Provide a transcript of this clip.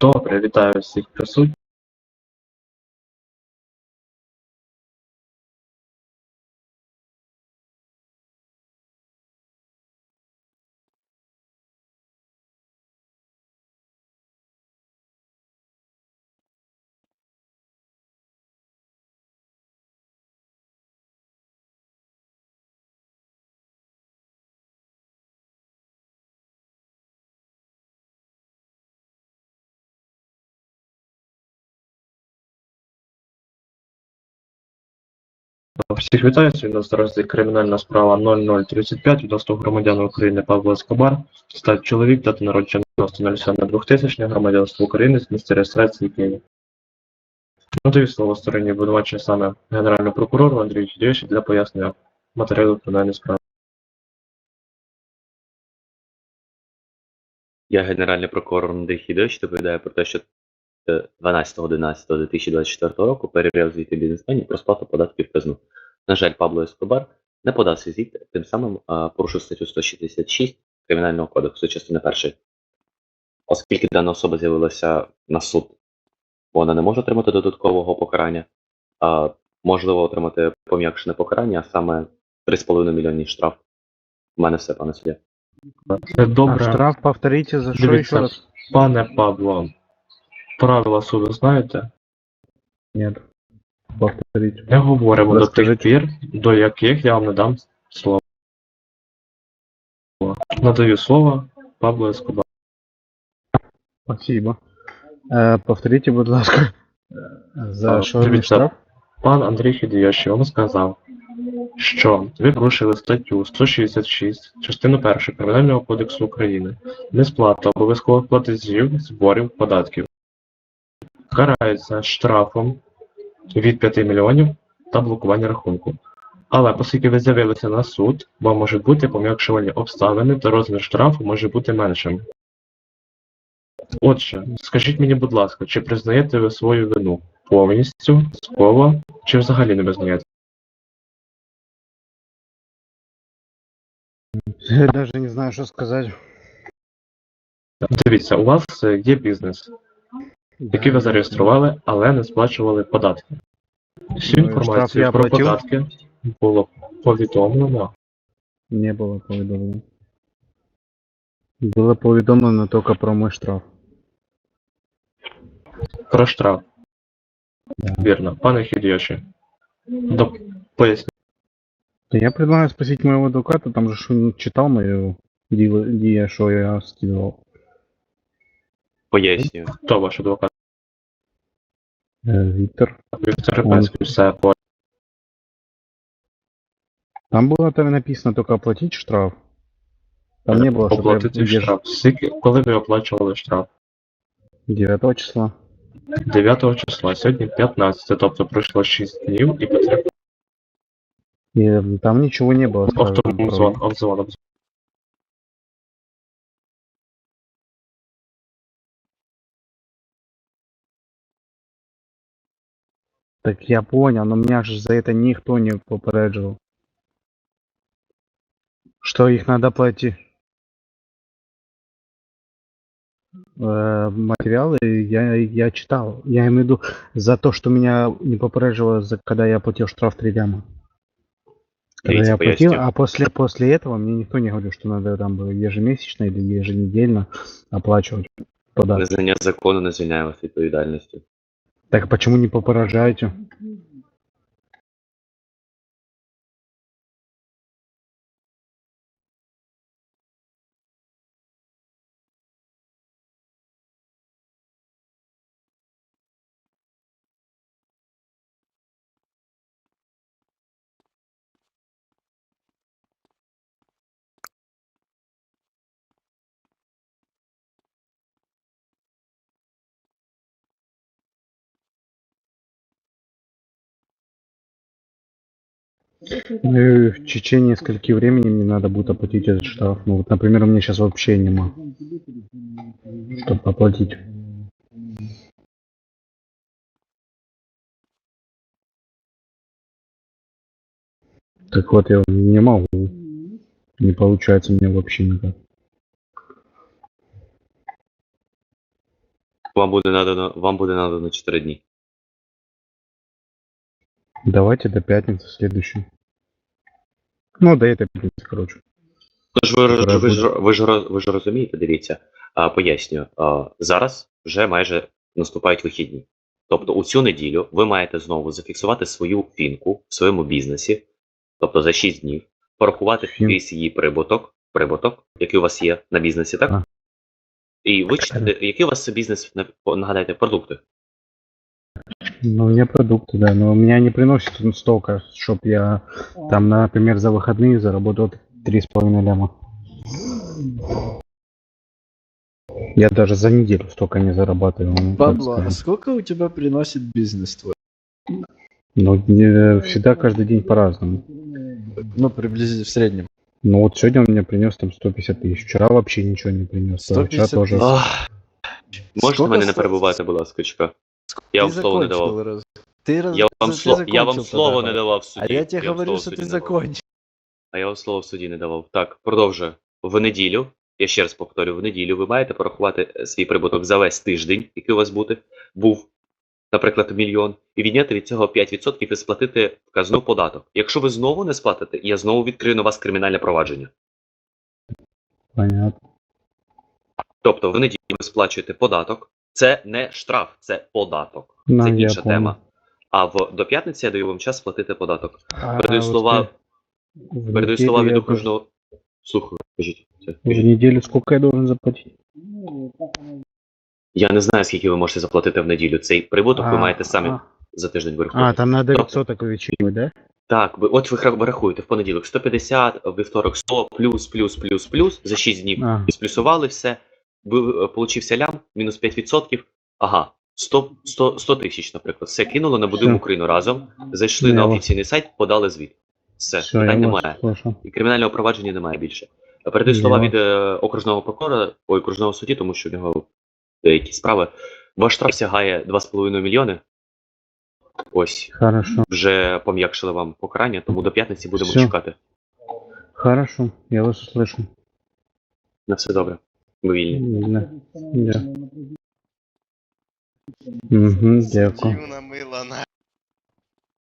Добре, вітаю всіх присутніх. Всіх вітаю. Сьогодні розгляд кримінальна справа 0035 відносно громадян України Павло Ескобар, стать чоловік, дата народження 07 2000 громадянство України з місця реєстрації Києва. Надаю слово стороні обвинувачення саме Генеральному прокурору Андрію Хідєвичу для пояснення матеріалу кримінальної справи. Я генеральний прокурор Андрій Хідович доповідаю про те, що 12.11.2024 року перевіряв звіти бізнесменів про сплату податків казну. На жаль, Пабло Ескобар не подав свій звіт, тим самим порушив статтю 166 Кримінального кодексу частини першої. Оскільки дана особа з'явилася на суд, вона не може отримати додаткового покарання, а можливо отримати пом'якшене покарання, а саме 3,5 мільйонів штраф. У мене все, пане суддя. Це добре. А штраф повторите за Дивіться, раз? Пане Павло, правила суду знаєте? Нет. Повторите. Не говоримо до тих Розкажіть. пір, до яких я вам не дам слово. Надаю слово Павлу Ескобару. Спасибо. Е, повторите, будь ласка. е, За що дивіться. штраф? Пан Андрій Хідійович вам сказав, що ви порушили статтю 166 частину 1 Кримінального кодексу України несплата обов'язкових платежів, зборів, податків. Карається штрафом від 5 мільйонів та блокування рахунку. Але оскільки ви з'явилися на суд, вам можуть бути пом'якшувані обставини та розмір штрафу може бути меншим. Отже, скажіть мені, будь ласка, чи признаєте ви свою вину повністю, частково, чи взагалі не визнаєте? Я даже не знаю, що сказати. Дивіться, у вас е, є бізнес, який ви зареєстрували, але не сплачували податки. Всю Ну, інформацію про платив? податки було повідомлено. Не було повідомлено. Було повідомлено тільки про мой штраф. Про штраф. Да. Вірно, пане Хідйоші. До... Поясніть. Я предлагаю спросить моего адвоката, там же что он читал мое дело, где что я скидывал. Пояснюю. Хто ваш адвокат? Э, Виктор. Віктор Репецький, все по Там было там написано только оплатить штраф. Там не было, что оплатити штраф. Скільки, коли ви оплачували штраф? 9 числа. 9 числа, сьогодні 15, тобто пройшло 6 днів і потрібно И там ничего не было. сказано про- обзвон, обзвон, обзвон. Так я понял, но меня же за это никто не попередживал. Что их надо платить? Э, материалы я, я читал. Я имею в виду за то, что меня не попередживало, за, когда я платил штраф 3 ляма. Когда Дивіться, я платил, поясню. а после, после этого мне никто не говорил, что надо там было ежемесячно или еженедельно оплачивать податки. Незнання закону не звільняє вас від відповідальності. Так почему не поражаете? Ну, в течение скольки времени мне надо будет оплатить этот штраф? Ну, вот, например, у меня сейчас вообще нема, чтобы оплатить. Так вот, я не могу. Не получается мне вообще никак. Вам буде надано, вам буде надано 4 дні. Давайте до пятницы следующей. Ну, до этой пятницы, короче. Тож ви, ви, Добре, ви, ж, ви, ж, роз- ви ж розумієте, дивіться, а, пояснюю, а, зараз вже майже наступають вихідні. Тобто у цю неділю ви маєте знову зафіксувати свою фінку в своєму бізнесі, тобто за 6 днів, порахувати Фін- весь її прибуток, прибуток, який у вас є на бізнесі, так? А. І вичислити, який у вас бізнес, на- по- нагадайте, продукти. Ну, у меня продукты, да, но у меня не приносит столько, чтоб я там, например, за выходные заработал три с половиной ляма. Я даже за неделю столько не зарабатываю. Пабло, а сколько у тебя приносит бизнес твой? Ну, не- всегда каждый день по-разному. Ну, приблизительно в среднем. Ну вот сегодня он мне принес там 150 тысяч. Вчера вообще ничего не принес. Вчера 150 тоже. тысяч. Ах, можете Сколько мене не перебувати, будь ласка. Я Ты вам слово не закончил давав. раз- Ты раз... Я вам, ты сло... я вам закончил слово тогда. не давав в суді. А я тебе вам говорю, слово в что суді ты не давав. закончил. А я вам слово в суді не давав. Так, продовжую. В неділю, я ще раз повторю, в неділю ви маєте порахувати е, свій прибуток за весь тиждень, який у вас буде, був, наприклад, мільйон, і відняти від цього 5% і сплатити в казну податок. Якщо ви знову не сплатите, я знову відкрию на вас кримінальне провадження. Понятно. Тобто в неділю ви сплачуєте податок. це не штраф, це податок. Ну, це інша тема. А в до п'ятниці я даю вам час сплатити податок. А Передаю слова, передаю слова від окружного. Слухаю, кажіть. В кажіть. неделю сколько я должен заплатить? Я не знаю, скільки ви можете заплатити в неділю. Цей прибуток ви маєте самі а. за тиждень вирахувати. А, там Тобто- відсоток увеличивать, да? Так, от ви рахуєте в понеділок 150, в вівторок 100, плюс, плюс, плюс, плюс, за 6 днів А, і сплюсували все, ви, е, получився лям, мінус 5%, ага, 100, 100, 100 тисяч, наприклад. Все кинули на будуємо Все. Україну разом, зайшли Я на вас- офіційний сайт, подали звіт. Все, все, я питань вас немає. слышал. І кримінального провадження немає більше. Передаю слова Я від е, окружного прокурора, ой, окружного судді, тому що в нього деякі справи. Ваш штраф сягає 2,5 мільйони. Ось, Хорошо, вже пом'якшили вам покарання, тому до п'ятниці будемо Всё. чекати. хорошо, я вас услышу. На все добре. Ви вільні. Да. Да. Угу, дякую. Дівна мила на.